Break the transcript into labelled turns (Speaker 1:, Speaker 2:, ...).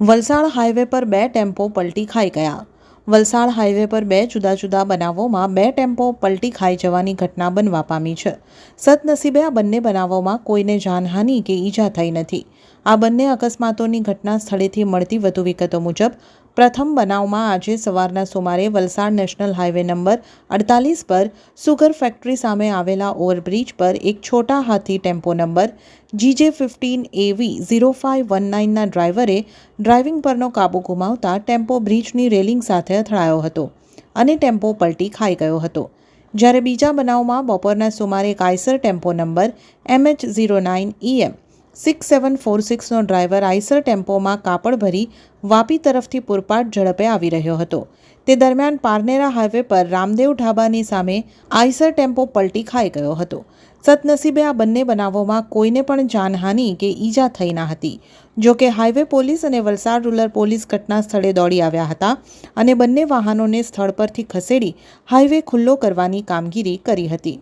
Speaker 1: Valsad highway પર બે tempo પલટી ખાઈ ગયા. વલસાડ હાઈવે પર બે જુદા જુદા બનાવોમાં બે ટેમ્પો પલટી ખાઈ જવાની ઘટના બનવા પામી છે. સદનસીબે આ બંને બનાવોમાં કોઈને જાનહાનિ કે ઈજા થઈ નથી. આ બંને અકસ્માતોની ઘટના સ્થળેથી મળતી વધુ વિગતો મુજબ પ્રથમ બનાવમાં આજે સવારના સુમારે વલસાડ નેશનલ હાઈવે નંબર અડતાલીસ પર સુગર ફેક્ટરી સામે આવેલા ઓવરબ્રિજ પર એક Chhota Hathi tempo number GJ fifteen AV zero five one નાઇનના ડ્રાઈવરે ડ્રાઇવિંગ પરનો કાબુ ગુમાવતા ટેમ્પો બ્રિજની રેલિંગ સાથે અથડાયો હતો અને ટેમ્પો પલટી ખાઈ ગયો હતો. જ્યારે બીજા બનાવમાં બપોરના સુમારે કાયસર tempo number MH zero nine EM six seven four સિક્સનો driver Eicher ટેમ્પોમાં કાપડ ભરી વાપી તરફથી પૂરપાટ ઝડપે આવી રહ્યો હતો. તે દરમિયાન પારનેરા હાઈવે પર રામદેવ ઢાબાની સામે આઈસર ટેમ્પો પલટી ખાઈ ગયો હતો. સદનસીબે આ બંને બનાવોમાં કોઈને પણ જાનહાનિ કે ઈજા થઈ ના હતી. જો કે હાઈવે પોલીસ અને વલસાડ રૂરલ પોલીસ ઘટના સ્થળે દોડી આવ્યા હતા અને બંને વાહનોને સ્થળ પરથી ખસેડી હાઈવે ખુલ્લો કરવાની કામગીરી કરી હતી.